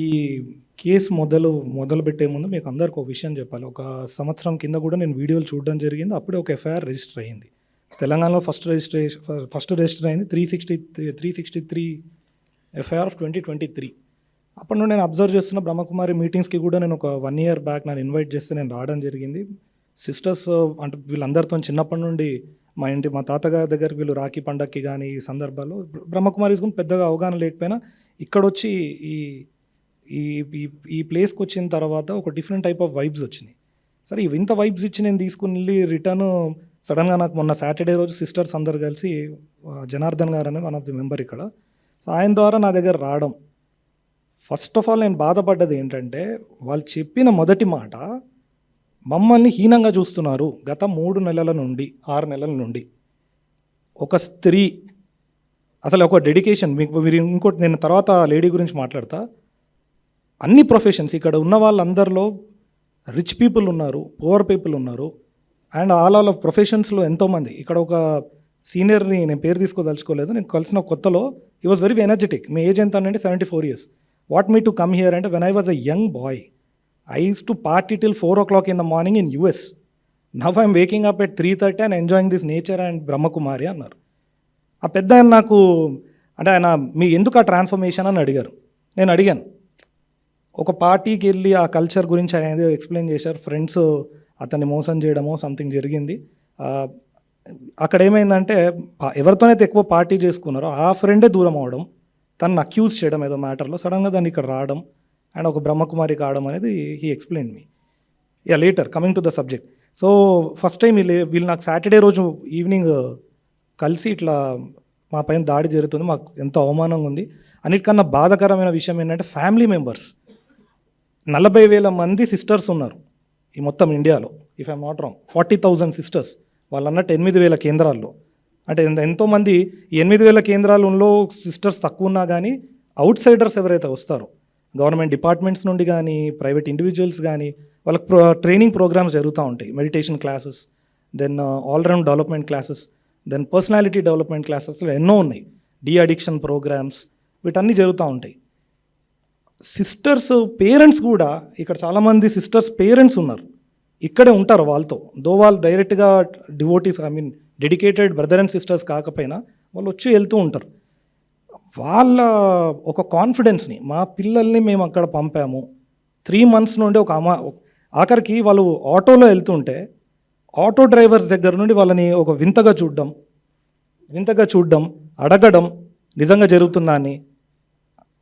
ఈ కేసు మొదలు మొదలుపెట్టే ముందు మీకు అందరికి ఒక విషయం చెప్పాలి. ఒక సంవత్సరం కింద కూడా నేను వీడియోలు చూడడం జరిగింది. అప్పుడే ఒక ఎఫ్ఐఆర్ రిజిస్టర్ అయ్యింది తెలంగాణలో ఫస్ట్ రిజిస్ట్రేషన్ ఫస్ట్ రిజిస్టర్ అయింది three sixty three sixty three FIR of twenty twenty three అప్పటి నుండి నేను అబ్జర్వ్ చేస్తున్న బ్రహ్మకుమారి మీటింగ్స్కి కూడా నేను ఒక వన్ ఇయర్ బ్యాక్ నన్ను ఇన్వైట్ చేస్తే నేను రావడం జరిగింది. సిస్టర్స్ అంటే వీళ్ళందరితో చిన్నప్పటి నుండి మా ఇంటి మా తాతగారి దగ్గర వీళ్ళు రాఖీ పండక్కి కానీ ఈ సందర్భాల్లో బ్రహ్మకుమారీస్ గురించి పెద్దగా అవగాహన లేకపోయినా ఇక్కడ వచ్చి ఈ ఈ ఈ- ఈ ప్లేస్కి వచ్చిన తర్వాత ఒక డిఫరెంట్ టైప్ ఆఫ్ వైబ్స్ వచ్చినాయి. సరే ఇవింత వైబ్స్ ఇచ్చి నేను తీసుకుని వెళ్ళి రిటర్న్ సడన్గా నాకు మొన్న సాటర్డే రోజు సిస్టర్స్ అందరు కలిసి జనార్దన్ గారు అని వన్ ఆఫ్ ది మెంబర్ ఇక్కడ. సో ఆయన ద్వారా నా దగ్గర రావడం. ఫస్ట్ ఆఫ్ ఆల్ నేను బాధపడ్డది ఏంటంటే వాళ్ళు చెప్పిన మొదటి మాట మమ్మల్ని హీనంగా చూస్తున్నారు గత మూడు నెలల నుండి ఆరు నెలల నుండి. ఒక స్త్రీ అసలు ఒక డెడికేషన్ మీకు మీరు ఇంకోటి నేను తర్వాత లేడీ గురించి మాట్లాడతా. అన్ని ప్రొఫెషన్స్ ఇక్కడ ఉన్న వాళ్ళందరిలో రిచ్ పీపుల్ ఉన్నారు పువర్ పీపుల్ ఉన్నారు. అండ్ ఆల్ ఆల్ ఆఫ్ ప్రొఫెషన్స్లో ఎంతోమంది ఇక్కడ ఒక సీనియర్ని నేను పేరు తీసుకోదలుచుకోలేదు. నేను కలిసిన కొత్తలో హీ వాజ్ వెరీ ఎనర్జెటిక్ మీ ఏజ్ ఎంత అంటే seventy four years what me to come here అంటే when I was a young boy I use to party till four o'clock in the morning in US now I'm waking up at three thirty and enjoying this nature and Brahmakumari అన్నారు. ఆ పెద్ద ఆయన నాకు అంటే ఆయన మీ ఎందుకు ఆ transformation అని అడిగారు. నేను అడిగాను ఒక పార్టీకి వెళ్ళి ఆ కల్చర్ గురించి అనేది ఎక్స్ప్లెయిన్ చేశారు. ఫ్రెండ్స్ అతన్ని మోసం చేయడమో సంథింగ్ జరిగింది. అక్కడ ఏమైందంటే ఎవరితోనైతే ఎక్కువ పార్టీ చేసుకున్నారో ఆ ఫ్రెండే దూరం అవడం తనను అక్యూజ్ చేయడం ఏదో మ్యాటర్లో సడన్గా దాన్ని ఇక్కడ రావడం అండ్ ఒక బ్రహ్మకుమారి కావడం అనేది he explain me. Yeah later coming to the subject so first time వీళ్ళు వీళ్ళు నాకు సాటర్డే రోజు ఈవినింగ్ కలిసి ఇట్లా మా పైన దాడి జరుగుతుంది మాకు ఎంతో అవమానంగా ఉంది. అన్నిటికన్నా బాధాకరమైన విషయం ఏంటంటే ఫ్యామిలీ మెంబర్స్. నలభై వేల మంది సిస్టర్స్ ఉన్నారు ఈ మొత్తం ఇండియాలో. If I'm not wrong forty thousand sisters. వాళ్ళు అన్నట్టు ఎనిమిది వేల కేంద్రాల్లో. అంటే ఎంతోమంది ఎనిమిది వేల కేంద్రాలలో సిస్టర్స్ తక్కువ ఉన్నా కానీ అవుట్ సైడర్స్ ఎవరైతే వస్తారో గవర్నమెంట్ డిపార్ట్మెంట్స్ నుండి కానీ ప్రైవేట్ ఇండివిజువల్స్ కానీ వాళ్ళకి ప్రో ట్రైనింగ్ ప్రోగ్రామ్స్ జరుగుతూ ఉంటాయి. Meditation classes then all round development classes then personality development classes ఎన్నో ఉన్నాయి. డి అడిక్షన్ ప్రోగ్రామ్స్ వీటన్నీ జరుగుతూ ఉంటాయి. సిస్టర్స్ పేరెంట్స్ కూడా ఇక్కడ చాలామంది సిస్టర్స్ పేరెంట్స్ ఉన్నారు. ఇక్కడే ఉంటారు వాళ్ళతో. దో వాళ్ళు డైరెక్ట్గా devotees I mean dedicated brother and sisters కాకపోయినా వాళ్ళు వచ్చి వెళ్తూ ఉంటారు. వాళ్ళ ఒక కాన్ఫిడెన్స్ని మా పిల్లల్ని మేము అక్కడ పంపాము. త్రీ మంత్స్ నుండి ఒక అమా ఆఖరికి వాళ్ళు ఆటోలో వెళ్తుంటే ఆటో డ్రైవర్స్ దగ్గర నుండి వాళ్ళని ఒక వింతగా చూడడం వింతగా చూడడం అడగడం నిజంగా జరుగుతుందా అని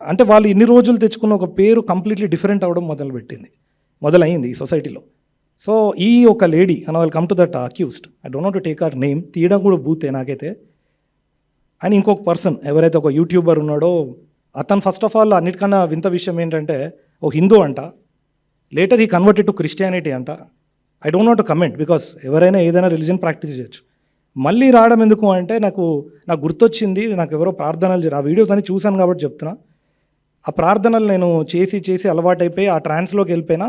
అంటే వాళ్ళు ఇన్ని రోజులు తెచ్చుకున్న ఒక పేరు కంప్లీట్లీ డిఫరెంట్ అవ్వడం మొదలుపెట్టింది. మొదలైంది ఈ సొసైటీలో సో ఈ ఒక lady and will come to that accused I don't not to take our name తీయడం కూడా బూతే నాకైతే. అని ఇంకొక పర్సన్ ఎవరైతే ఒక యూట్యూబర్ ఉన్నాడో అతను ఫస్ట్ ఆఫ్ ఆల్ అన్నిటికన్నా వింత విషయం ఏంటంటే ఒక హిందూ అంట. లేటర్ ఈ కన్వర్టెడ్ టు క్రిస్టియానిటీ అంట. I don't not comment because ఎవరైనా ఏదైనా రిలీజన్ ప్రాక్టీస్ చేయొచ్చు. మళ్ళీ రావడం ఎందుకు అంటే నాకు నాకు గుర్తొచ్చింది నాకు ఎవరో ప్రార్థనలు చేయ- ఆ వీడియోస్ అన్ని చూశాను కాబట్టి చెప్తున్నా. ఆ ప్రార్థనలు నేను చేసి చేసి అలవాటైపోయి ఆ ట్రాన్స్లోకి వెళ్ళిపోయినా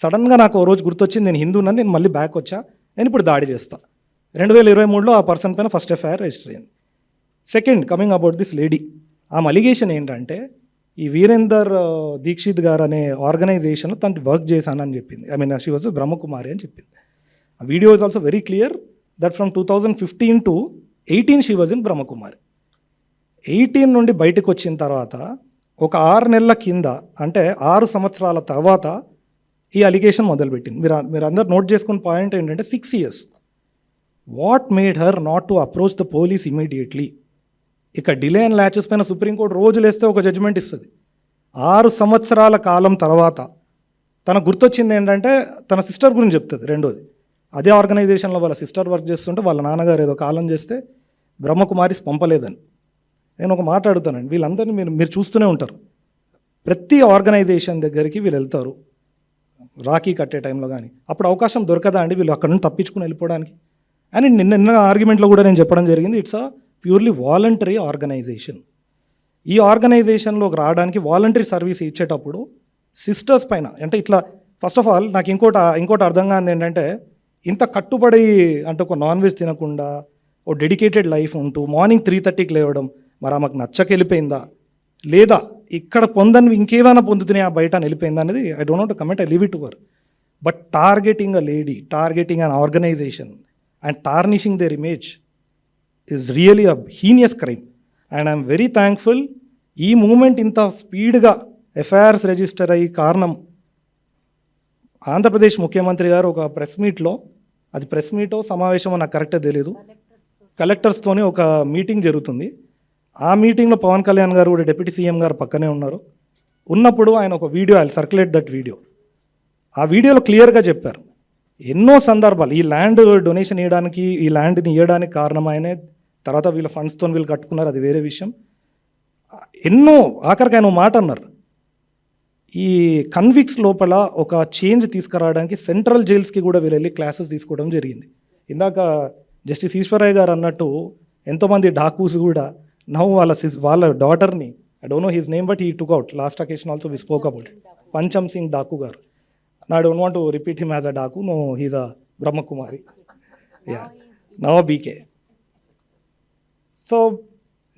సడన్గా నాకు ఓ రోజు గుర్తొచ్చింది నేను హిందూనని నేను మళ్ళీ బ్యాక్ వచ్చా నేను ఇప్పుడు దాడి చేస్తా. రెండు వేల ఇరవై మూడులో ఆ పర్సన్ పైన ఫస్ట్ ఎఫ్ఐఆర్ రిజిస్టర్ అయింది. Second coming about this lady ఆ అలిగేషన్ ఏంటంటే ఈ వీరేందర్ దీక్షిత్ గారు అనే ఆర్గనైజేషన్లో తను వర్క్ చేశానని చెప్పింది. I mean she was Brahmakumari అని చెప్పింది. ఆ video is also very clear that from two thousand fifteen to eighteen she was in Brahmakumari. Eighteen నుండి బయటకు వచ్చిన తర్వాత ఒక ఆరు నెలల కింద అంటే ఆరు సంవత్సరాల తర్వాత ఈ అలిగేషన్ మొదలుపెట్టింది. మీరు మీరు అందరు నోట్ చేసుకున్న పాయింట్ ఏంటంటే six years what made her not to approach the police immediately ఇక డిలే అండ్ ల్యాచెస్ పైన సుప్రీంకోర్టు రోజులు వేస్తే ఒక జడ్జిమెంట్ ఇస్తుంది. ఆరు సంవత్సరాల కాలం తర్వాత తన గుర్తొచ్చింది ఏంటంటే తన సిస్టర్ గురించి చెప్తుంది రెండోది. అదే ఆర్గనైజేషన్లో వాళ్ళ సిస్టర్ వర్క్ చేస్తుంటే వాళ్ళ నాన్నగారు ఏదో కాలం చేస్తే బ్రహ్మకుమారిస్ పంపలేదని. నేను ఒక మాట అడుగుతానండి. వీళ్ళందరినీ మీరు మీరు చూస్తూనే ఉంటారు. ప్రతి ఆర్గనైజేషన్ దగ్గరికి వీళ్ళు వెళ్తారు. రాఖీ కట్టే టైంలో కానీ. అప్పుడు అవకాశం దొరకదా అండి వీళ్ళు అక్కడ నుండి తప్పించుకుని వెళ్ళిపోవడానికి? అని నిన్న నిన్న ఆర్గ్యుమెంట్లో కూడా నేను చెప్పడం జరిగింది. It's a purely voluntary organisation ఈ ఆర్గనైజేషన్లోకి రావడానికి వాలంటరీ సర్వీస్ ఇచ్చేటప్పుడు సిస్టర్స్ పైన అంటే ఇట్లా ఫస్ట్ ఆఫ్ ఆల్ నాకు ఇంకోటి ఇంకోటి అర్థం కాదు ఏంటంటే ఇంత కట్టుబడి అంటే ఒక నాన్ వెజ్ తినకుండా ఓ డెడికేటెడ్ లైఫ్ ఉంటూ మార్నింగ్ త్రీ థర్టీకి లేవడం మరి ఆమెకు నచ్చక వెళ్ళిపోయిందా లేదా ఇక్కడ పొందని ఇంకేమైనా పొందుతున్నాయి ఆ బయట వెళ్ళిపోయింది అనేది I don't not comment I leave it were but targeting a lady targeting an organisation and tarnishing their image is really a heinous crime and I'm very thankful ఈ మూమెంట్ ఇంత స్పీడ్గా ఎఫ్ఐఆర్స్ రిజిస్టర్ అయ్యి కారణం ఆంధ్రప్రదేశ్ ముఖ్యమంత్రి గారు ఒక press మీట్లో అది ప్రెస్ మీటో సమావేశమో నాకు కరెక్ట్గా తెలియదు కలెక్టర్స్తోని ఒక మీటింగ్ జరుగుతుంది. ఆ మీటింగ్లో పవన్ కళ్యాణ్ గారు కూడా డిప్యూటీ సీఎం గారు పక్కనే ఉన్నారు. ఉన్నప్పుడు ఆయన ఒక video I circulate that video ఆ వీడియోలో క్లియర్గా చెప్పారు. ఎన్నో సందర్భాలు ఈ ల్యాండ్ డొనేషన్ ఇవ్వడానికి ఈ ల్యాండ్ని ఇవ్వడానికి కారణం ఆయనే తర్వాత వీళ్ళ ఫండ్స్తో వీళ్ళు కట్టుకున్నారు అది వేరే విషయం. ఎన్నో ఆఖరికి ఆయన ఓ మాట అన్నారు. ఈ కన్విక్స్ లోపల ఒక చేంజ్ తీసుకురావడానికి సెంట్రల్ జైల్స్కి కూడా వీళ్ళు వెళ్ళి క్లాసెస్ తీసుకోవడం జరిగింది. ఇందాక జస్టిస్ ఈశ్వరయ్య గారు అన్నట్టు ఎంతోమంది డాకూస్ కూడా నౌ వాళ్ళ సిస్ వాళ్ళ డాటర్ని I don't know his name but he took out last occasion also we spoke about Pancham Singh Daku గారు. నా don't want to repeat him as a daku no he's a Brahmakumari yeah నవ BK so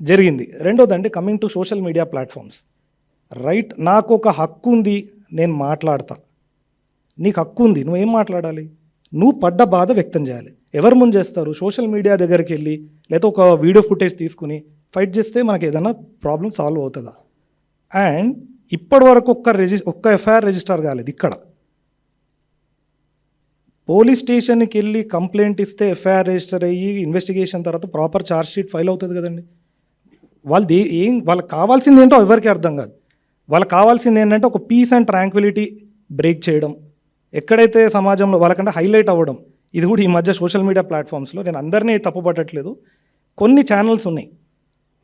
జరిగింది. రెండోదండి coming to social media platforms right నాకు ఒక హక్కు ఉంది నేను మాట్లాడతా. నీకు హక్కు ఉంది నువ్వేం మాట్లాడాలి? నువ్వు పడ్డ బాధ వ్యక్తం చేయాలి. ఎవరు ముందు చేస్తారు? సోషల్ మీడియా దగ్గరికి వెళ్ళి లేదా ఒక వీడియో ఫుటేజ్ తీసుకుని ఫైట్ చేస్తే మనకి ఏదైనా ప్రాబ్లం సాల్వ్ అవుతుందా? అండ్ ఇప్పటి వరకు ఒక్క రిజి ఒక్క ఎఫ్ఐఆర్ రిజిస్టర్ కాలేదు ఇక్కడ. పోలీస్ స్టేషన్కి వెళ్ళి కంప్లైంట్ ఇస్తే ఎఫ్ఐఆర్ రిజిస్టర్ అయ్యి ఇన్వెస్టిగేషన్ తర్వాత ప్రాపర్ ఛార్జ్ షీట్ ఫైల్ అవుతుంది కదండి. వాళ్ళది ఏం వాళ్ళకి కావాల్సింది ఏంటో ఎవరికి అర్థం కాదు. వాళ్ళకి కావాల్సింది ఏంటంటే ఒక పీస్ అండ్ ట్రాంక్విలిటీ బ్రేక్ చేయడం. ఎక్కడైతే సమాజంలో వాళ్ళకంటే హైలైట్ అవ్వడం. ఇది కూడా ఈ మధ్య సోషల్ మీడియా ప్లాట్ఫామ్స్లో నేను అందరినీ తప్పుపట్టట్లేదు. కొన్ని ఛానల్స్ ఉన్నాయి.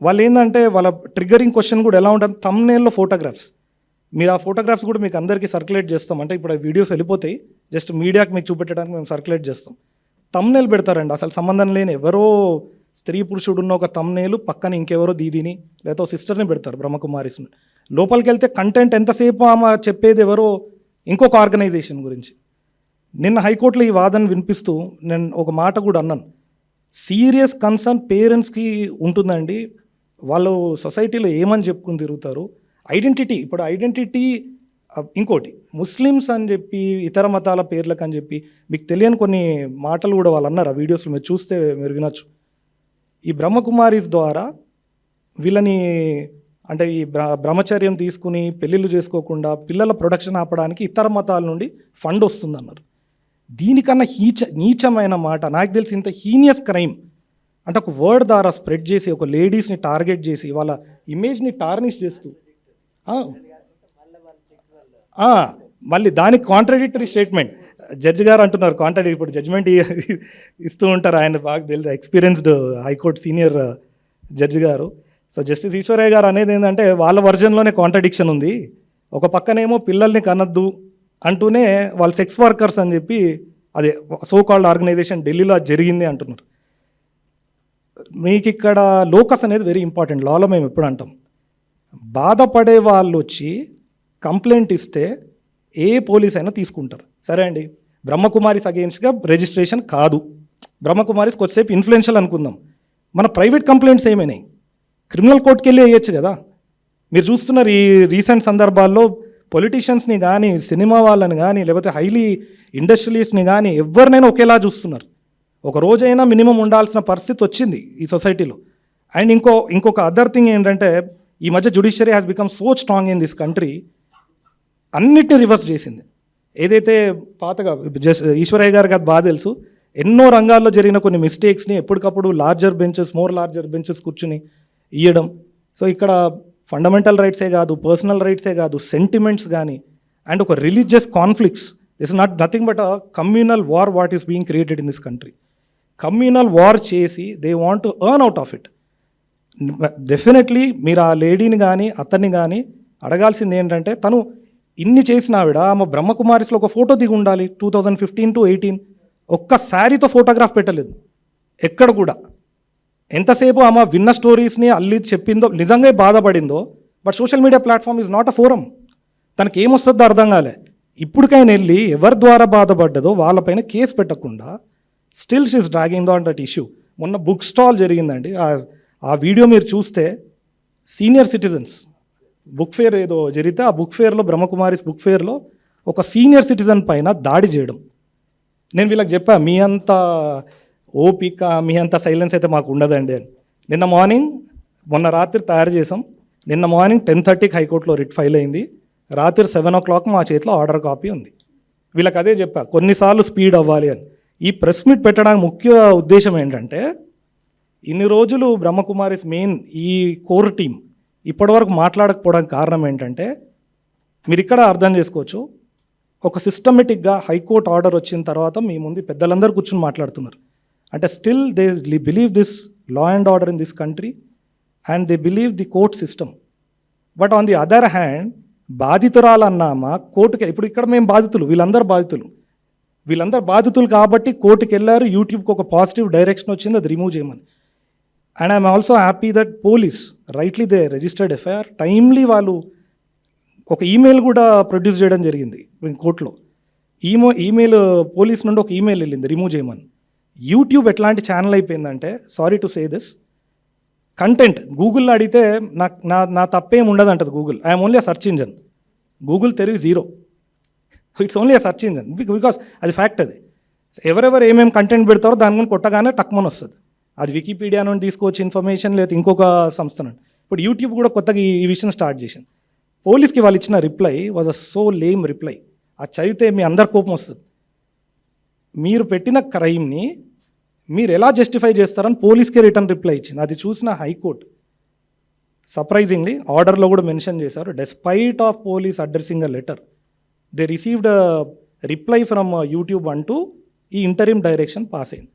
వాళ్ళు ఏంటంటే వాళ్ళ ట్రిగ్గరింగ్ క్వశ్చన్ కూడా ఎలా ఉంటుంది? తమ్నేల్లో ఫోటోగ్రాఫ్స్ మీరు ఆ ఫోటోగ్రాఫ్స్ కూడా మీకు అందరికీ సర్క్యులేట్ చేస్తాం. అంటే ఇప్పుడు ఆ వీడియోస్ వెళ్ళిపోతాయి. జస్ట్ మీడియాకి మీకు చూపెట్టడానికి మేము సర్క్యులేట్ చేస్తాం. తమ్నేల్ పెడతారండి. అసలు సంబంధం లేని ఎవరో స్త్రీ పురుషుడు ఉన్న ఒక తమ్నేలు పక్కన ఇంకెవరో దీదిని లేదా సిస్టర్ని పెడతారు బ్రహ్మకుమారిస్ లోపలికి వెళ్తే కంటెంట్ ఎంతసేపు ఆమె చెప్పేది ఎవరో ఇంకొక ఆర్గనైజేషన్ గురించి. నిన్న హైకోర్టులో ఈ వాదన వినిపిస్తూ నేను ఒక మాట కూడా అన్నాను. సీరియస్ కన్సర్న్ పేరెంట్స్కి ఉంటుందండి. వాళ్ళు సొసైటీలో ఏమని చెప్పుకుని తిరుగుతారు? ఐడెంటిటీ ఇప్పుడు ఐడెంటిటీ ఇంకోటి ముస్లిమ్స్ అని చెప్పి ఇతర మతాల పేర్లకు అని చెప్పి మీకు తెలియని కొన్ని మాటలు కూడా వాళ్ళు అన్నారు ఆ వీడియోస్లో మీరు చూస్తే మీరు వినొచ్చు. ఈ బ్రహ్మకుమారీస్ ద్వారా వీళ్ళని అంటే ఈ బ్ర బ్రహ్మచర్యం తీసుకుని పెళ్ళిళ్ళు చేసుకోకుండా పిల్లల ప్రొడక్షన్ ఆపడానికి ఇతర మతాల నుండి ఫండ్ వస్తుందన్నారు. దీనికన్నా హీచ నీచమైన మాట నాకు తెలిసి ఇంత హీనియస్ క్రైమ్ అంటే ఒక వర్డ్ ద్వారా స్ప్రెడ్ చేసి ఒక లేడీస్ని టార్గెట్ చేసి వాళ్ళ ఇమేజ్ని టార్నిష్ చేస్తూ. మళ్ళీ దానికి కాంట్రడిక్టరీ స్టేట్మెంట్ జడ్జి గారు అంటున్నారు కాంట్రాక్ట్ ఇప్పుడు జడ్జిమెంట్ ఇస్తూ ఉంటారు ఆయన బాగా తెలుసు experienced high court senior judge గారు. సో జస్టిస్ ఈశ్వరయ్య గారు అనేది ఏంటంటే వాళ్ళ వర్జన్లోనే కాంట్రడిక్షన్ ఉంది. ఒక పక్కనేమో పిల్లల్ని కనద్దు అంటూనే వాళ్ళు సెక్స్ వర్కర్స్ అని చెప్పి అదే సో కాల్డ్ ఆర్గనైజేషన్ ఢిల్లీలో అది జరిగింది అంటున్నారు. మీకు ఇక్కడ లోకస్ అనేది వెరీ ఇంపార్టెంట్ లాలో మేము ఎప్పుడు అంటాం. బాధపడే వాళ్ళు వచ్చి కంప్లైంట్ ఇస్తే ఏ పోలీస్ అయినా తీసుకుంటారు. సరే అండి బ్రహ్మకుమారిస్ అగేన్స్ట్గా రిజిస్ట్రేషన్ కాదు. బ్రహ్మకుమారిస్ కొద్దిసేపు ఇన్ఫ్లుయెన్షియల్ అనుకుందాం. మన ప్రైవేట్ కంప్లైంట్స్ ఏమైనాయి? క్రిమినల్ కోర్టుకి వెళ్ళి వేయచ్చు కదా. మీరు చూస్తున్నారు ఈ రీసెంట్ సందర్భాల్లో పొలిటీషియన్స్ని కానీ సినిమా వాళ్ళని కానీ లేకపోతే హైలీ ఇండస్ట్రియలిస్ట్ని కానీ ఎవరినైనా ఒకేలా చూస్తున్నారు. ఒక రోజైనా మినిమం ఉండాల్సిన పరిస్థితి వచ్చింది ఈ సొసైటీలో. అండ్ ఇంకో ఇంకొక అదర్ థింగ్ ఏంటంటే ఈ మధ్య judiciary has become so strong in this country అన్నిటిని రివర్స్ చేసింది. ఏదైతే పాతగా జస్ట్ ఈశ్వరయ్య గారికి అది బాగా తెలుసు ఎన్నో రంగాల్లో జరిగిన కొన్ని మిస్టేక్స్ని ఎప్పటికప్పుడు larger benches more larger benches కూర్చుని ఇవ్వడం సో ఇక్కడ ఫండమెంటల్ రైట్సే కాదు పర్సనల్ రైట్సే కాదు సెంటిమెంట్స్ కానీ అండ్ ఒక religious conflicts this not nothing but a communal war what is being created in this country communal war చేసి they want to earn out of it definitely మీరు ఆ లేడీని కానీ అతన్ని కానీ అడగాల్సింది ఏంటంటే తను ఇన్ని చేసిన ఆవిడ ఆమె బ్రహ్మకుమారిస్లో ఒక ఫోటో దిగి ఉండాలి two thousand fifteen to eighteen ఒక్క శారీతో ఫోటోగ్రాఫ్ పెట్టలేదు. ఎక్కడ కూడా. ఎంతసేపు ఆమె విన్న స్టోరీస్ని అల్లి చెప్పిందో నిజంగా బాధపడిందో but social media platform is not a forum తనకి ఏమొస్తుందో అర్థం కాలే. ఇప్పటికైనా వెళ్ళి ఎవరి ద్వారా బాధపడ్డదో వాళ్ళపైన కేసు పెట్టకుండా still she's dragging on that issue మొన్న బుక్ స్టాల్ జరిగిందండి. ఆ- ఆ వీడియో మీరు చూస్తే సీనియర్ సిటిజన్స్ బుక్ ఫేర్ ఏదో జరిగితే ఆ బుక్ ఫేర్లో బ్రహ్మకుమారిస్ బుక్ ఫేర్లో ఒక సీనియర్ సిటిజన్ పైన దాడి చేయడం. నేను వీళ్ళకి చెప్పా మీ అంత ఓపిక మీ అంత సైలెన్స్ అయితే మాకు ఉండదండి అని. నిన్న మార్నింగ్ మొన్న రాత్రి తయారు చేసాం. నిన్న మార్నింగ్ టెన్ థర్టీకి హైకోర్టులో రిట్ ఫైల్ అయింది. రాత్రి సెవెన్ ఓ క్లాక్ మా చేతిలో ఆర్డర్ కాపీ ఉంది. వీళ్ళకి అదే చెప్పా కొన్నిసార్లు స్పీడ్ అవ్వాలి అని. ఈ ప్రెస్ మీట్ పెట్టడానికి ముఖ్య ఉద్దేశం ఏంటంటే ఇన్ని రోజులు బ్రహ్మకుమారిస్ మెయిన్ ఈ కోర్ టీం ఇప్పటివరకు మాట్లాడకపోవడానికి కారణం ఏంటంటే మీరు ఇక్కడ అర్థం చేసుకోవచ్చు. ఒక సిస్టమేటిక్గా హైకోర్టు ఆర్డర్ వచ్చిన తర్వాత మీ ముందు పెద్దలందరూ కూర్చొని మాట్లాడుతున్నారు. అంటే still they believe this law and order in this country and they believe the court system. But on the other hand బాధితురాలన్నామా కోర్టుకి ఇప్పుడు ఇక్కడ మేము బాధితులు వీళ్ళందరూ బాధితులు. వీళ్ళందరూ బాధితులు కాబట్టి కోర్టుకి వెళ్ళారు. యూట్యూబ్కి ఒక పాజిటివ్ డైరెక్షన్ వచ్చింది. అది రిమూవ్ చేయమని. And I'm also happy that police rightly they registered FIR timely వాళ్ళు ఒక ఈమెయిల్ కూడా ప్రొడ్యూస్ చేయడం జరిగింది కోర్టులో. ఈమో ఈమెయిల్ పోలీస్ నుండి ఒక ఈమెయిల్ వెళ్ళింది. రిమూవ్ చేయమని. యూట్యూబ్ ఎట్లాంటి ఛానల్ అయిపోయిందంటే sorry to say this content గూగుల్లో అడిగితే నాకు నా నా తప్పేం ఉండదు అంటది Google I'm only search engine Google తెరివి zero it's only a search engine because అది ఫ్యాక్ట్ అది. ఎవరెవరు ఏమేమి కంటెంట్ పెడతారో దాని గురించి కొట్టగానే టక్మన్ వస్తుంది. అది వికీపీడియా నుండి తీసుకోవచ్చు ఇన్ఫర్మేషన్ లేదా ఇంకొక సంస్థ నుండి. ఇప్పుడు యూట్యూబ్ కూడా కొత్తగా ఈ- విషయం స్టార్ట్ చేసింది. పోలీస్కి వాళ్ళు ఇచ్చిన reply was a so lame reply అది చదివితే మీ అందరి కోపం వస్తుంది. మీరు పెట్టిన క్రైమ్ని మీరు ఎలా జస్టిఫై చేస్తారని పోలీస్కే రిటర్న్ రిప్లై ఇచ్చింది. అది చూసిన హైకోర్టు. సర్ప్రైజింగ్లీ ఆర్డర్లో కూడా మెన్షన్ చేశారు. Despite of police addressing a letter they received reply from YouTube అంటూ ఈ ఇంటరిమ్ డైరెక్షన్ పాస్ అయింది.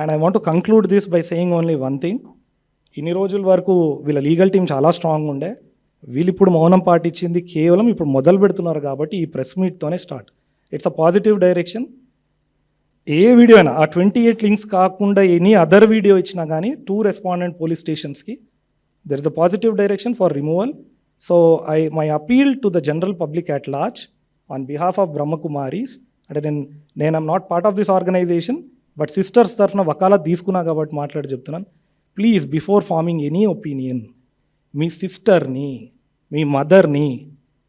And I want to conclude this by saying only one thing ఇన్ని రోజుల వరకు వీళ్ళ లీగల్ టీం చాలా స్ట్రాంగ్ ఉండే. వీళ్ళు ఇప్పుడు మౌనం పాటించింది కేవలం ఇప్పుడు మొదలు పెడుతున్నారు కాబట్టి ఈ press మీట్తోనే start it's a positive direction A video అయినా ఆ ట్వంటీ ఎయిట్ లింక్స్ కాకుండా ఎనీ అదర్ వీడియో ఇచ్చినా కానీ two respondent police స్టేషన్స్కి there is a positive direction for removal so I my appeal to the general public at large on behalf of Brahmakumaris అంటే నేను నేను I'm not part of this organisation but sisters తరఫున వకాలత్ తీసుకున్నా కాబట్టి మాట్లాడి చెప్తున్నాను. Please before forming any opinion మీ సిస్టర్ని మీ మదర్ని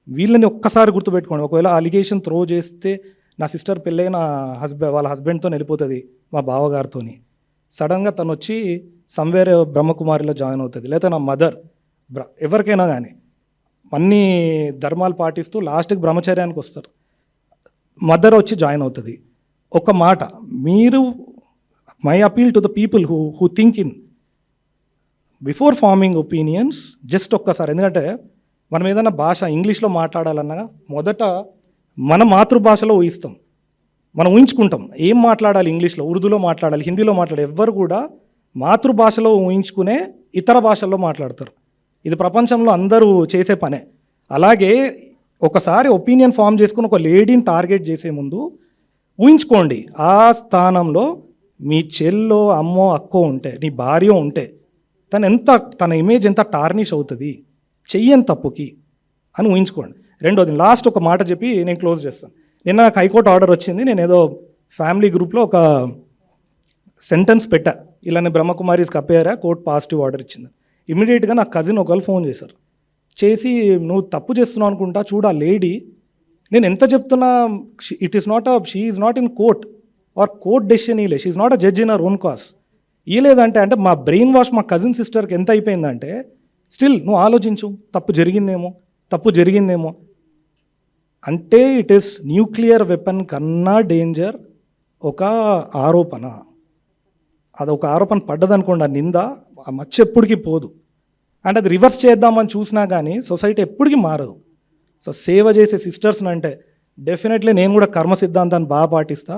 వీళ్ళని ఒక్కసారి గుర్తుపెట్టుకోండి. ఒకవేళ అలిగేషన్ త్రో చేస్తే నా సిస్టర్ పెళ్ళై నా హస్బెండ్ వాళ్ళ హస్బెండ్తో వెళ్ళిపోతుంది మా బావగారితోని. సడన్గా తను వచ్చి సంవేర్ బ్రహ్మకుమారిలో జాయిన్ అవుతుంది. లేకపోతే నా మదర్ బ్ర ఎవరికైనా కానీ అన్ని ధర్మాలు పాటిస్తూ లాస్ట్కి బ్రహ్మచర్యానికి వస్తారు. మదర్ వచ్చి జాయిన్ అవుతుంది. ఒక మాట మీరు my appeal to the people who who think in before forming opinions just ఒక్కసారి. ఎందుకంటే మనం ఏదైనా భాష ఇంగ్లీష్లో మాట్లాడాలన్నా మొదట మన మాతృభాషలో ఊహిస్తాం. మనం ఊహించుకుంటాం. ఏం మాట్లాడాలి ఇంగ్లీష్లో? ఉర్దూలో మాట్లాడాలి హిందీలో మాట్లాడాలి. ఎవ్వరు కూడా మాతృభాషలో ఊహించుకునే ఇతర భాషల్లో మాట్లాడతారు. ఇది ప్రపంచంలో అందరూ చేసే పనే. అలాగే ఒకసారి ఒపీనియన్ ఫామ్ చేసుకుని ఒక లేడీని టార్గెట్ చేసే ముందు ఊహించుకోండి ఆ స్థానంలో మీ చెల్లో అమ్మో అక్కో ఉంటే నీ భార్య ఉంటే తను ఎంత తన ఇమేజ్ ఎంత టార్నిష్ అవుతుంది చెయ్యని తప్పుకి అని ఊహించుకోండి. రెండోది లాస్ట్ ఒక మాట చెప్పి నేను క్లోజ్ చేస్తాను. నిన్న నాకు హైకోర్టు ఆర్డర్ వచ్చింది నేను ఏదో ఫ్యామిలీ గ్రూప్లో ఒక సెంటెన్స్ పెట్టా. ఇలానే బ్రహ్మకుమారీస్ కప్పేయారా కోర్టు పాజిటివ్ ఆర్డర్ ఇచ్చింది ఇమీడియట్గా నా కజిన్ ఒకళ్ళు ఫోన్ చేశారు. చేసి నువ్వు తప్పు చేస్తున్నావు అనుకుంటా చూడు ఆ లేడీ. నేను ఎంత చెప్తున్నా it is not a she is not in court. Our court decision ఈలే. She is not a judge in our own cause ఇలేదంటే అంటే మా బ్రెయిన్ వాష్ మా కజిన్ సిస్టర్కి ఎంత అయిపోయిందంటే స్టిల్ నువ్వు ఆలోచించు. తప్పు జరిగిందేమో. తప్పు జరిగిందేమో. అంటే ఇట్ ఈస్ న్యూక్లియర్ వెపన్ కన్నా డేంజర్ ఒక ఆరోపణ. అది ఒక ఆరోపణ పడ్డదనుకోండి ఆ నింద ఆ మచ్చ ఎప్పటికీ పోదు. అంటే అది రివర్స్ చేద్దామని చూసినా కానీ సొసైటీ ఎప్పటికీ మారదు. సో సేవ చేసే సిస్టర్స్ని అంటే డెఫినెట్లీ నేను కూడా కర్మ సిద్ధాంతాన్ని బాగా పాటిస్తా.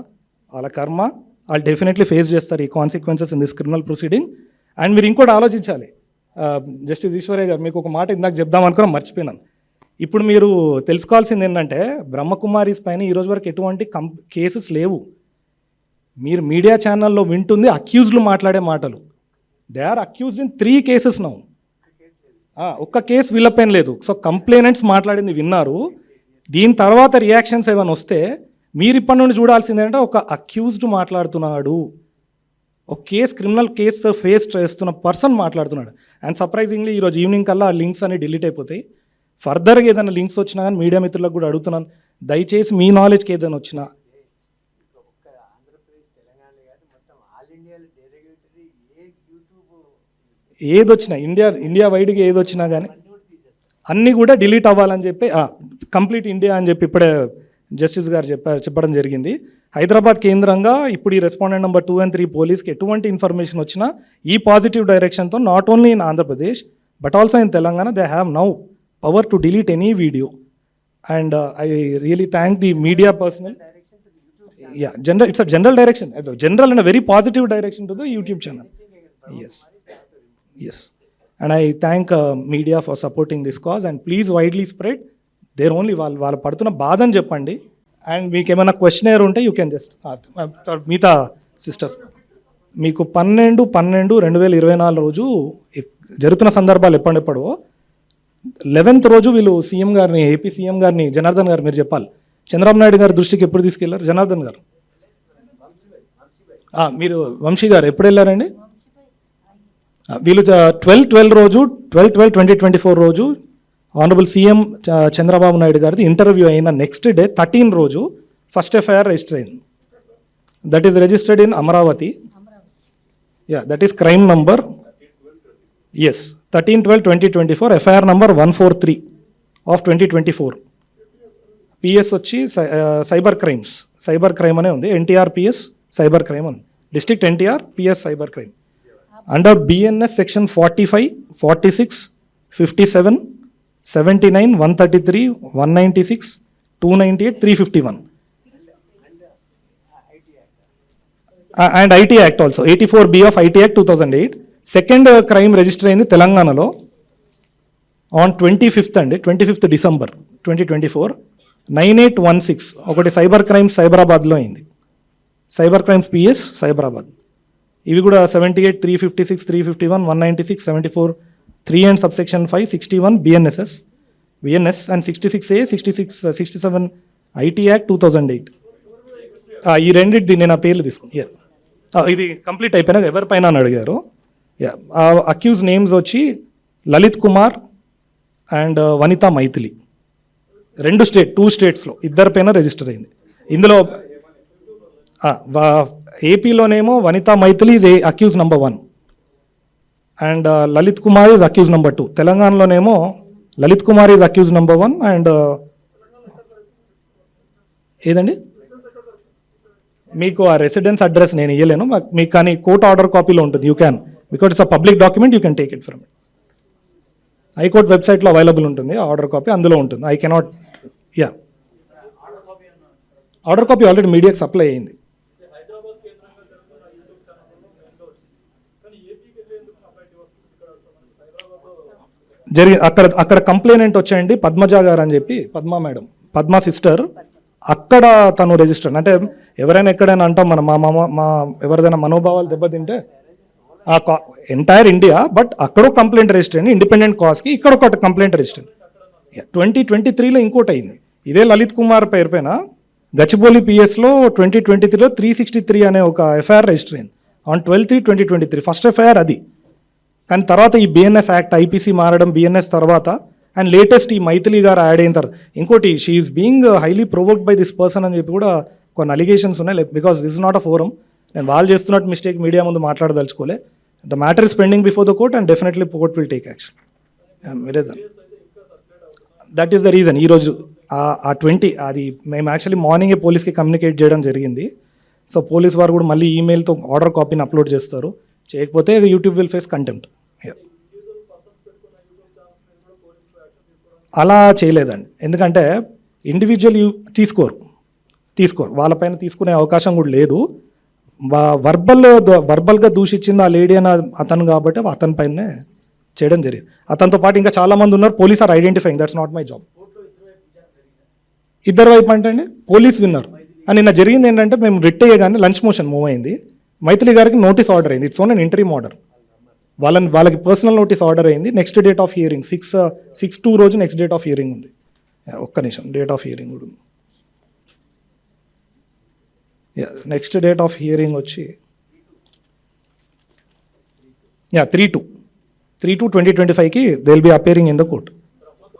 వాళ్ళ కర్మ వాళ్ళు డెఫినెట్లీ ఫేస్ చేస్తారు ఈ consequences in this criminal proceeding. And మీరు ఇంకోటి ఆలోచించాలి. జస్టిస్ ఈశ్వరయ్య గారు మీకు ఒక మాట ఇందాక చెప్దాం అనుకున్నా మర్చిపోయినాను. ఇప్పుడు మీరు తెలుసుకోవాల్సింది ఏంటంటే బ్రహ్మకుమారీస్ పైన ఈరోజు వరకు ఎటువంటి కం కేసెస్ లేవు. మీరు మీడియా ఛానల్లో వింటుంది అక్యూజ్లు మాట్లాడే మాటలు. They are accused in three cases now ఒక్క కేసు వీళ్ళపైన లేదు. సో కంప్లైనెంట్స్ మాట్లాడింది విన్నారు. దీని తర్వాత రియాక్షన్స్ ఏమైనా వస్తే మీరు ఇప్పటి నుండి చూడాల్సింది ఏంటంటే ఒక అక్యూజ్డ్ మాట్లాడుతున్నాడు. ఒక కేసు క్రిమినల్ కేసు ఫేస్ చేస్తున్న పర్సన్ మాట్లాడుతున్నాడు. అండ్ సర్ప్రైజింగ్లీ ఈరోజు ఈవినింగ్ కల్లా ఆ లింక్స్ అన్ని డిలీట్ అయిపోతాయి. ఫర్దర్గా ఏదైనా లింక్స్ వచ్చినా కానీ మీడియా మిత్రులకు కూడా అడుగుతున్నాను. దయచేసి మీ నాలెడ్జ్కి ఏదైనా వచ్చినా ఒక్క ఆంధ్రప్రదేశ్ తెలంగాణ కాదు మొత్తం ఆల్ ఇండియాలో డెరిగేటరీ ఏ ఏదొచ్చినా ఏది వచ్చినా ఇండియా ఇండియా వైడ్గా ఏది వచ్చినా కానీ అన్నీ కూడా డిలీట్ అవ్వాలని చెప్పి కంప్లీట్ ఇండియా అని చెప్పి ఇప్పుడే జస్టిస్ గారు చెప్పారు చెప్పడం జరిగింది. హైదరాబాద్ కేంద్రంగా ఇప్పుడు ఈ respondent number two and three పోలీస్కి ఎటువంటి ఇన్ఫర్మేషన్ వచ్చినా ఈ positive డైరెక్షన్తో not only in Andhra Pradesh but also in Telangana they have now power to delete any video. And uh, I really thank the media personnel. Yeah general it's a general direction general and very positive direction to the YouTube channel yes direction to the youtube channel yes. And and i thank uh, media for supporting this cause and please widely spread. There only వాళ్ళు వాళ్ళు పడుతున్న బాధని చెప్పండి and మీకు ఏమైనా question ఉంటే you can just మిగతా sisters మీకు పన్నెండు పన్నెండు రెండు వేల ఇరవై నాలుగు రోజు జరుగుతున్న సందర్భాలు ఎప్పుడెప్పుడో లెవెన్త్ రోజు వీళ్ళు సీఎం గారిని ఏపీ సీఎం గారిని జనార్దన్ గారు మీరు చెప్పాలి చంద్రబాబు నాయుడు గారి దృష్టికి ఎప్పుడు తీసుకెళ్ళారు జనార్దన్ గారు మీరు వంశీ గారు ఎప్పుడు వెళ్ళారండి వీళ్ళు ట్వెల్వ్ ట్వెల్వ్ రోజు twelve twelve twenty twenty four రోజు ఆనరబుల్ సీఎం చ- చంద్రబాబు నాయుడు గారిది ఇంటర్వ్యూ అయిన నెక్స్ట్ డే థర్టీన్ రోజు ఫస్ట్ ఎఫ్ఐఆర్ రిజిస్టర్ అయింది. That is registered in Amaravati yeah that is crime number S thirteen twelve twenty twenty four FIR number one four three of twenty twenty four PS వచ్చి సై- cyber crimes cyber crime అనే ఉంది. NTR PS cyber crime అని district NTR PS cyber crime under BNS section forty five forty six fifty seven seventy nine one thirty three one ninety six two ninety eight three fifty one and IT act also eighty four B of IT act two thousand eight second crime register అయింది తెలంగాణలో on twenty fifth అండి twenty fifth December twenty twenty four nine eight one six ఒకటి cyber crimes సైబరాబాద్లో అయింది. Cyber crimes PS Cyberabad ఇవి కూడా seventy eight three fifty six three fifty one one ninety six seventy four three and subsection five sixty one BNSS BNS and sixty six A sixty six sixty seven IT act two thousand eight ఈ రెండింటిది నేను ఆ పేర్లు తీసుకుని uh, ఇది complete అయిపోయినాక ఎవరిపైన అని అడిగారు. యా అక్యూజ్ నేమ్స్ వచ్చి లలిత్ కుమార్ అండ్ uh, వనితా మైథిలి. రెండు స్టేట్ టూ స్టేట్స్లో ఇద్దరి పైన రిజిస్టర్ అయింది. ఇందులో ఏపీలోనేమో Vanitha Mythili is A accused number one and Lalit Kumar is accused number two తెలంగాణలోనేమో Lalit Kumar is accused number one and ఏదండి? మీకు ఆ రెసిడెన్స్ అడ్రస్ నేను ఇవ్వలేను మీకు కానీ కోర్ట్ ఆర్డర్ కాపీలో ఉంటుంది. You can because it's a public document you can take it from high court వెబ్సైట్లో అవైలబుల్ ఉంటుంది. ఆర్డర్ కాపీ అందులో ఉంటుంది. I cannot yeah order copy already మీడియాకి సప్లై అయింది. జరిగి అక్కడ అక్కడ కంప్లైనెంట్ వచ్చాయండి పద్మజ గారు అని చెప్పి పద్మ మేడం పద్మ సిస్టర్ అక్కడ తను రిజిస్టర్ అంటే ఎవరైనా ఎక్కడైనా అంటాం మన మా మామ మా ఎవరిదైనా మనోభావాలు దెబ్బతింటే ఆ ఎంటైర్ ఇండియా బట్ అక్కడో కంప్లైంట్ రిజిస్టర్ అయింది. ఇండిపెండెంట్ కాస్కి ఇక్కడ ఒక కంప్లైంట్ రిజిస్టర్ ట్వంటీ ట్వంటీ త్రీలో ఇంకోటి అయింది. ఇదే లలిత్ కుమార్ పేరు పైన గచ్చిబౌలి పిఎస్లో ట్వంటీ ట్వంటీ త్రీలో త్రీ సిక్స్టీ త్రీ అనే ఒక ఎఫ్ఐఆర్ రిజిస్టర్ అయింది. On twelve three twenty twenty three first FIR అది. కానీ తర్వాత ఈ బిఎన్ఎస్ యాక్ట్ ఐపీసీ మారడం బిఎన్ఎస్ తర్వాత అండ్ లేటెస్ట్ ఈ మైథిలి గారు యాడ్ అయిన తర్వాత ఇంకోటి she is being highly provoked by this person అని చెప్పి కూడా కొన్ని అలిగేషన్స్ ఉన్నాయి. Because this is not a forum నేను వాళ్ళు చేస్తున్నట్టు మిస్టేక్ మీడియా ముందు మాట్లాడదలుచుకోలే. The matter is pending before the court and definitely court will take action మీరే దట్ ఈస్ ద రీజన్ ఈరోజు ఆ ట్వంటీ అది మేము యాక్చువల్లీ మార్నింగే పోలీస్కి కమ్యూనికేట్ చేయడం జరిగింది. సో పోలీస్ వారు కూడా మళ్ళీ ఈమెయిల్తో ఆర్డర్ కాపీని అప్లోడ్ చేస్తారు. చేయకపోతే యూట్యూబ్ విల్ ఫేస్ కంటెంప్ట్ అలా చేయలేదండి. ఎందుకంటే ఇండివిజువల్ యూ తీసుకోరు. తీసుకోరు. వాళ్ళపైన తీసుకునే అవకాశం కూడా లేదు. వర్బల్ వర్బల్గా దూషించింది ఆ లేడీ అని అతను కాబట్టి అతని పైనే చేయడం జరిగింది. అతనితో పాటు ఇంకా చాలా మంది ఉన్నారు. Police are identifying that's not my job ఇద్దరు వైపు అంటే అండి పోలీస్ విన్నారు. అని నిన్న జరిగింది ఏంటంటే మేము రిట్ అయ్యగానే లంచ్ మోషన్ మూవ్ అయింది. మైథిలి గారికి నోటీస్ ఆర్డర్ అయింది. It's own and interim order వాళ్ళని వాళ్ళకి పర్సనల్ నోటీస్ ఆర్డర్ అయింది. Next date of hearing six six two రోజు నెక్స్ట్ డేట్ ఆఫ్ హియరింగ్ ఉంది. ఒక్క నిమిషం. డేట్ ఆఫ్ హియరింగ్ కూడా ఉంది. నెక్స్ట్ డేట్ ఆఫ్ హియరింగ్ వచ్చి yeah three two three two twenty twenty ఫైవ్కి they will be appearing in the court